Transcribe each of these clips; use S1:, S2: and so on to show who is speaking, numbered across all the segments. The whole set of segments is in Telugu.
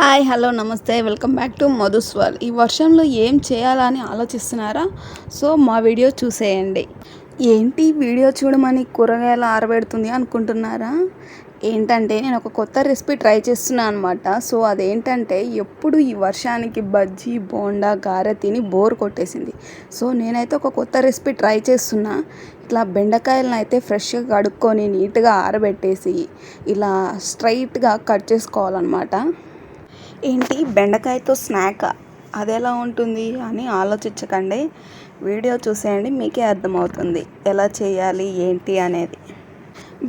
S1: Hi hello namaste. Welcome back to మధుస్వాల్ ఈ వర్షంలో ఏం చేయాలని ఆలోచిస్తున్నారా? సో మా వీడియో చూసేయండి. ఏంటి వీడియో చూడమని కూరగాయలు ఆరబెడుతుంది అనుకుంటున్నారా? ఏంటంటే నేను ఒక కొత్త రెసిపీ ట్రై చేస్తున్నాను అనమాట సో అదేంటంటే ఎప్పుడు ఈ వర్షానికి బజ్జీ బోండా గారె తిని బోర్ కొట్టేసింది. సో నేనైతే ఒక కొత్త రెసిపీ ట్రై చేస్తున్నా. ఇట్లా బెండకాయలను అయితే ఫ్రెష్గా కడుక్కొని నీట్గా ఆరబెట్టేసి ఇలా స్ట్రైట్గా కట్ చేసుకోవాలన్నమాట. ఏంటి? బెండకాయతో స్నాక్ అది ఎలా ఉంటుంది అని ఆలోచించకండి. వీడియో చూసేయండి మీకే అర్థమవుతుంది. ఎలా చేయాలి ఏంటి అనేది.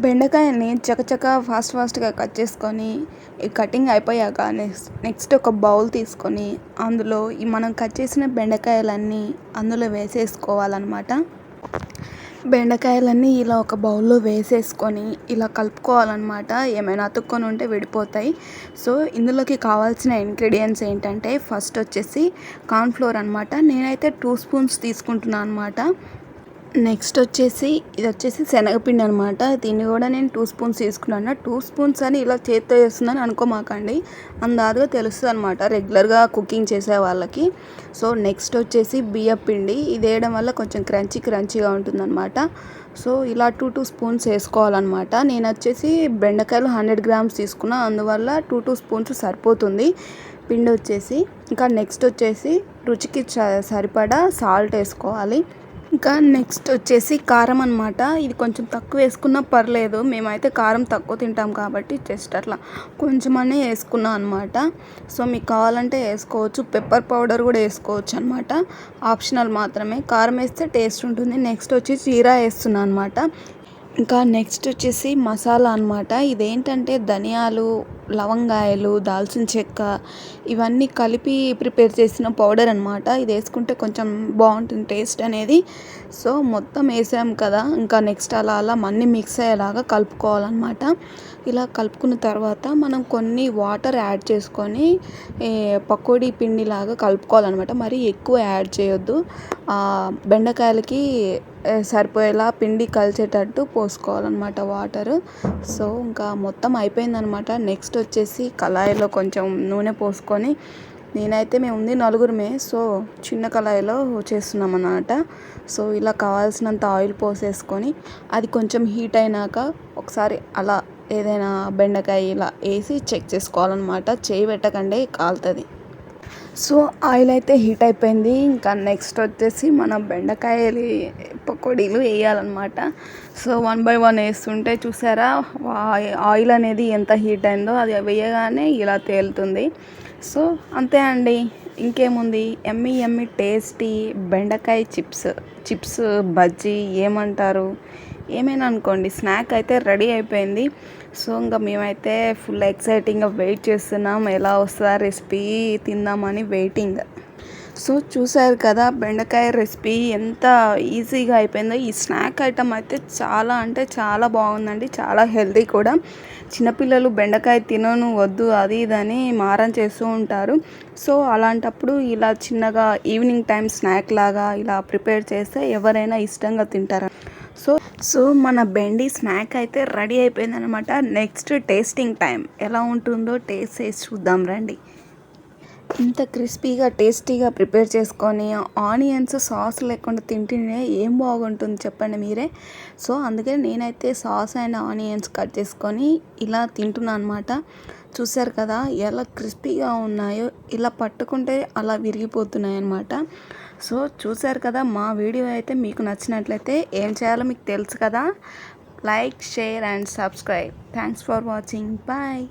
S1: బెండకాయని చకచక ఫాస్ట్ ఫాస్ట్గా కట్ చేసుకొని కటింగ్ అయిపోయాక నెక్స్ట్ నెక్స్ట్ ఒక బౌల్ తీసుకొని అందులో ఈ మనం కట్ చేసిన బెండకాయలన్నీ అందులో వేసేసుకోవాలన్నమాట. బెండకాయలన్నీ ఇలా ఒక బౌల్లో వేసేసుకొని ఇలా కలుపుకోవాలన్నమాట. ఏమైనా అతుక్కొని ఉంటే విడిపోతాయి. సో ఇందులోకి కావాల్సిన ఇంగ్రీడియంట్స్ ఏంటంటే ఫస్ట్ వచ్చేసి కార్న్ఫ్లోర్ అనమాట నేనైతే టూ స్పూన్స్ తీసుకుంటున్నాను అనమాట నెక్స్ట్ వచ్చేసి ఇది వచ్చేసి శనగపిండి అనమాట దీన్ని కూడా నేను టూ స్పూన్స్ తీసుకున్నాను. టూ స్పూన్స్ అని ఇలా చేత్తో వేస్తుందని అనుకోమాకండి. అందాదుగా తెలుస్తుంది అనమాట రెగ్యులర్గా కుకింగ్ చేసే వాళ్ళకి. సో నెక్స్ట్ వచ్చేసి బియ్యం పిండి. ఇది వేయడం వల్ల కొంచెం క్రంచీ క్రంచీగా ఉంటుందన్నమాట. సో ఇలా టూ టూ స్పూన్స్ వేసుకోవాలన్నమాట. నేను వచ్చేసి బెండకాయలు హండ్రెడ్ గ్రామ్స్ తీసుకున్నా. అందువల్ల టూ టూ స్పూన్స్ సరిపోతుంది. పిండి వచ్చేసి ఇంకా నెక్స్ట్ వచ్చేసి రుచికి సరిపడా సాల్ట్ వేసుకోవాలి. ఇంకా నెక్స్ట్ వచ్చేసి కారం అనమాట ఇది కొంచెం తక్కువ వేసుకున్నా పర్లేదు. మేమైతే కారం తక్కువ తింటాం కాబట్టి జస్ట్ అట్లా కొంచెమనే వేసుకున్నాం అనమాట సో మీకు కావాలంటే వేసుకోవచ్చు. పెప్పర్ పౌడర్ కూడా వేసుకోవచ్చు అనమాట ఆప్షనల్ మాత్రమే. కారం వేస్తే టేస్ట్ ఉంటుంది. నెక్స్ట్ వచ్చి జీరా వేస్తున్నాను అనమాట ఇంకా నెక్స్ట్ వచ్చేసి మసాలా అనమాట ఇదేంటంటే ధనియాలు లవంగాయలు దాల్చిన చెక్క ఇవన్నీ కలిపి ప్రిపేర్ చేసిన పౌడర్ అనమాట ఇది వేసుకుంటే కొంచెం బాగుంటుంది టేస్ట్ అనేది. సో మొత్తం వేసాం కదా. ఇంకా నెక్స్ట్ అలా అలా అన్నీ మిక్స్ అయ్యేలాగా కలుపుకోవాలన్నమాట. ఇలా కలుపుకున్న తర్వాత మనం కొన్ని వాటర్ యాడ్ చేసుకొని పకోడీ పిండిలాగా కలుపుకోవాలన్నమాట. మరి ఎక్కువ యాడ్ చేయొద్దు. బెండకాయలకి సరిపోయేలా పిండి కలిసేటట్టు పోసుకోవాలన్నమాట వాటర్. సో ఇంకా మొత్తం అయిపోయిందనమాట నెక్స్ట్ వచ్చేసి కళాయిలో కొంచెం నూనె పోసుకొని నేనైతే మేము ఉంది నలుగురమే సో చిన్న కళాయిలో చేస్తున్నాం అన్నమాట సో ఇలా కావాల్సినంత ఆయిల్ పోసేసుకొని అది కొంచెం హీట్ అయినాక ఒకసారి అలా ఏదైనా బెండకాయ ఇలా వేసి చెక్ చేసుకోవాలన్నమాట. చేయి పెట్టకండి కాలుతుంది. సో ఆయిల్ అయితే హీట్ అయిపోయింది. ఇంకా నెక్స్ట్ వచ్చేసి మన బెండకాయలు పకోడీలు వేయాలన్నమాట. సో వన్ బై వన్ వేస్తుంటే చూసారా ఆయిల్ అనేది ఎంత హీట్ అయిందో అది వేయగానే ఇలా తేలుతుంది. సో అంతే అండి. ఇంకేముంది? ఎమ్మి ఎమ్మి టేస్టీ బెండకాయ చిప్స్ చిప్స్ బజ్జీ ఏమంటారు? ఏమైనా అనుకోండి స్నాక్ అయితే రెడీ అయిపోయింది. సో ఇంకా మేమైతే ఫుల్ ఎక్సైటింగ్గా వెయిట్ చేస్తున్నాం. ఎలా వస్తుందా రెసిపీ తిందామని వెయిటింగ్ సో చూసారు కదా బెండకాయ రెసిపీ ఎంత ఈజీగా అయిపోయిందో. ఈ స్నాక్ ఐటమ్ అయితే చాలా అంటే చాలా బాగుందండి. చాలా హెల్తీ కూడా. చిన్నపిల్లలు బెండకాయ తినను వద్దు అది ఇదని మారం చేస్తూ ఉంటారు. సో అలాంటప్పుడు ఇలా చిన్నగా ఈవినింగ్ టైం స్నాక్ లాగా ఇలా ప్రిపేర్ చేస్తే ఎవరైనా ఇష్టంగా తింటారు? సో సో మన బెండి స్నాక్ అయితే రెడీ అయిపోయిందనమాట నెక్స్ట్ టేస్టింగ్ టైం ఎలా ఉంటుందో టేస్ట్ చేసి చూద్దాం రండి. ఇంత క్రిస్పీగా టేస్టీగా ప్రిపేర్ చేసుకొని ఆనియన్స్ సాస్ లేకుండా తింటేనే ఏం బాగుంటుంది చెప్పండి మీరే. సో అందుకే నేనైతే సాస్ అండ్ ఆనియన్స్ కట్ చేసుకొని ఇలా తింటున్నాను అనమాట చూసారు కదా ఎలా క్రిస్పీగా ఉన్నాయో ఇలా పట్టుకుంటే అలా విరిగిపోతున్నాయి అన్నమాట సో చూసారు కదా మా వీడియో అయితే మీకు నచ్చినట్లయితే ఏం చేయాలో మీకు తెలుసు కదా. Like share and subscribe. Thanks for watching. Bye.